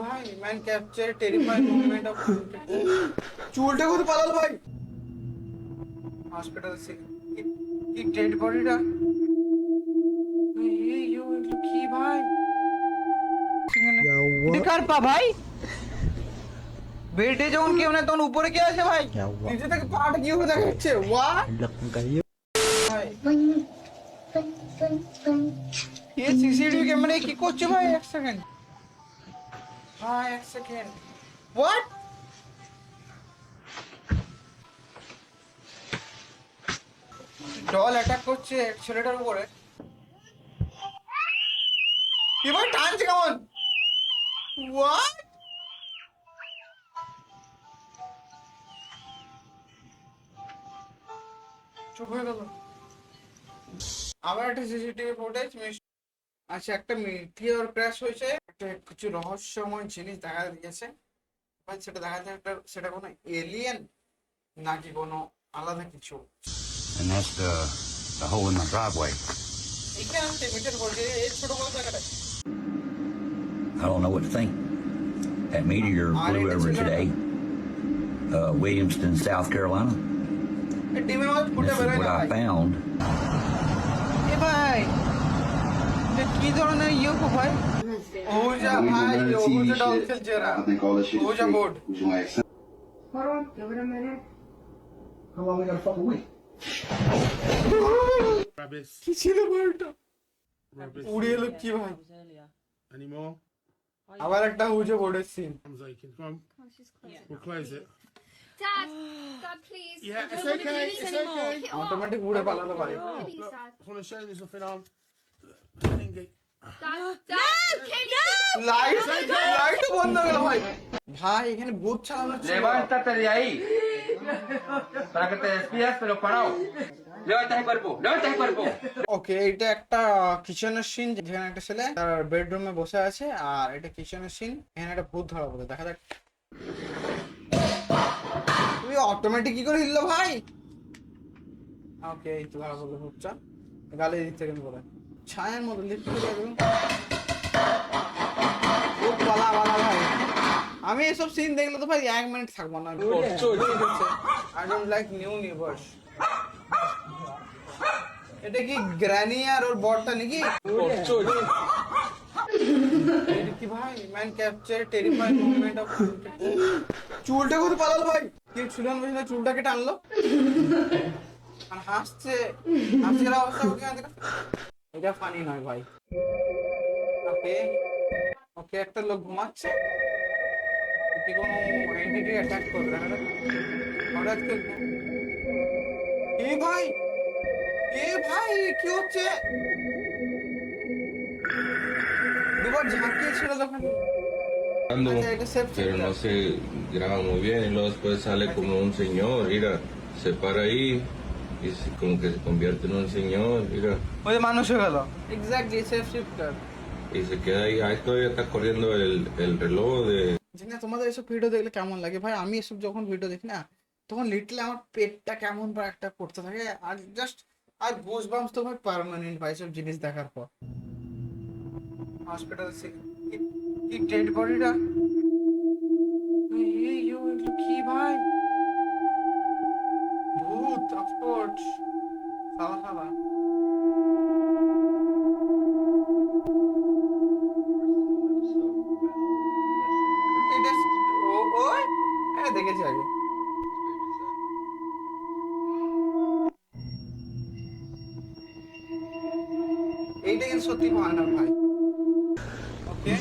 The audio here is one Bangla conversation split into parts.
ভাই man capture terrifying movement of চুলটা করে পালাল ভাই। হসপিটাল সে কি ডেড বডিটা কি ভাই? পা ভাই। বেল্টে যখন কেউ না তখন উপরে কে আছে ভাই? নিচে থেকে পাটা দেখাচ্ছে। ওয়া এ সিসিটিভি ক্যামেরায় কি করছে ভাই? এক সেকেন্ড ভাই এক সেকেন্ড হোয়াট ডল অ্যাটাক করছে ছেলেটার উপরে। ভাই টানছে কেমন হোয়াট চুপ হয়ে গেল। আবার একটা সিসিটিভি ফুটেজ আচ্ছা একটা মিটিওর ক্র্যাশ হয়েছে। একটা কিছু রহস্যময় জিনিস দেখা দিয়েছে ভাই সেটা দেখা যায় একটা সেটা কোনো এলিয়েন নাকি কোনো আলাদা কিছু And that's the, the hole in my driveway. এইখানে আমি মিটার বলছি এই ছোট বড় জায়গাটা I don't know what to think. That meteor Ah, blew it's over a- today, uh, Williamston, South Carolina. এই ডিমে মাছ ফুটে This is বেরোয় what না I ভাই found. এ ভাই এটা কি ধরনের ইউকো ভাই ও যা ভাই ও যা ডল খেলছে এরা I think all this shit ও is যা fake. Board? Hold on, give it a minute. How long we gotta fucking wait? কি ছিল বলটা. উড়ে এলো কি ভাই more? আবার একটা হুজে বোর্ডের scene. We'll close it. Dad, Dad, please. Yeah, it's okay, it's okay. Automatic উড়ে পালাতে পারে Please, Look, Dad. I want to show you something on. Light light বন্ধ হয়ে ভাই ভাই এখানে চালানো. ওকে এটা একটা কিচেনের সিন যেখানে একটা ছেলে তার বেডরুমে বসে আছে আর এটা কিচেনের সিন এখানে একটা ভূত ধরা পড়ে দেখা যাক। তুমি অটোমেটিক কি করে হিললো ভাই? ওকে এই তো ধরা পড়ল ভূতটা। গালে দিক থেকে করে ছায়ার মতো লিফট করে একদম পালা পালা ভাই। আমি এসব সিন দেখলে তো ভাই এক মিনিট থাকব না। আই ডোন্ট লাইক নিউ এটা কি গ্র্যানি আর ওর বরটা নাকি? কি ভাই? Man capture terrifying movement of চুলটা কোথায় পালালো ভাই। কি চুলান বসে চুলটাকে টানলো। আর হাসছে। হাসির অবস্থা ওকে এটা ফানি নয় ভাই। ওকে ওকে একটা লোক ঘুমাচ্ছে। এটি কোনো এন্টিটি অ্যাটাক করবে হঠাৎ করে এ ভাই? এ ভাই? কি হচ্ছে? দুবার ঝাঁকিয়ে ছিল তখন আচ্ছা pero no se graba muy bien y luego después sale como un señor, mira, se para ahí y se- como que se convierte en un señor, mira, ওই যে মানুষ হয়ে গেল exactly safe y se queda ahí, ahí todavía está corriendo el, el reloj de, জানি না তোমাদের এসব ভিডিও দেখলে কেমন লাগে ভাই আমি এসব যখন ভিডিও দেখি না তখন লিটলে আমার পেটটা কেমন বা একটা করতে থাকে আর জাস্ট আর গোস বামস তো ভাই পার্মানেন্ট ভাই সব জিনিস দেখার পর হসপিটাল কি ডেড বডিটা ও ওই হ্যাঁ দেখেছি আগে এইটা কিন্তু সত্যি ভয়ানক ভাই। ওকে?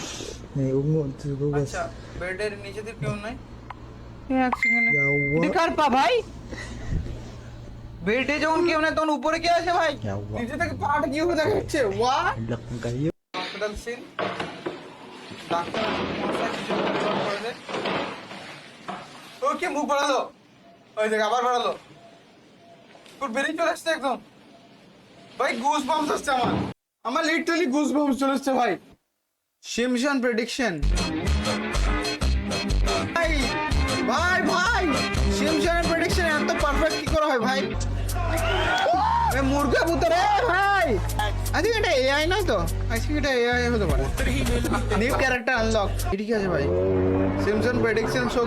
আচ্ছা বেডের নিচে দিয়ে কেউ নাই? এক সেকেন্ড। দেখার পা ভাই? বেডে যখন কেউ নাই তখন উপরে কে আছে ভাই? নিচে থেকে পাটা কি হয়ে দেখা যাচ্ছে ওয়া হসপিটাল সিন। ডাক্তার মশাই কিছু করে দে। মুখ বাড়ালো। ওই দেখ আবার বাড়ালো। তোর বেরিয়ে চলে আসছে একদম। ভাই গুজ বাম্পস আসছে আমার। আমার লিটারালি গুজ বাম্পস চলে আসছে ভাই। সিমশন প্রেডিকশন ভাই ভাই ভাই। সিমশন প্রেডিকশন এত পারফেক্ট কি করা হয় ভাই? ভাই। তো? আনলক ভাই? সিমসন শো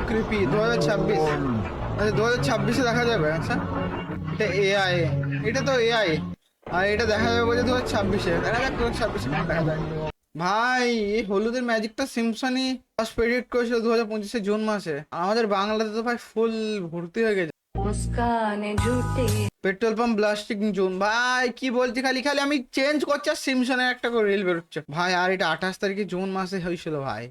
আচ্ছা ছাব্বিশে দেখা যাবে আচ্ছা। এটা এআই এটা তো এআই আর এটা দেখা যাবে বলছে দু হাজার ছাব্বিশে। ছাব্বিশে ভাই, এই হলুদের ম্যাজিকটা সিমসনই ফার্স্ট প্রেডিক্ট করেছিল দু হাজার পঁচিশে জুন মাসে। আমাদের বাংলাতে তো ভাই ফুল ভর্তি হয়ে গেছে। ঝুটে পেট্রোল পাম্প ব্লাস্টিং জোন ভাই, কি বলছি? খালি খালি আমি চেঞ্জ করছি আর সিমসনের একটা করে রিল বেরোচ্ছে। ভাই, আর এটা আঠাশ তারিখে জুন মাসে হয়েছিল, ভাই।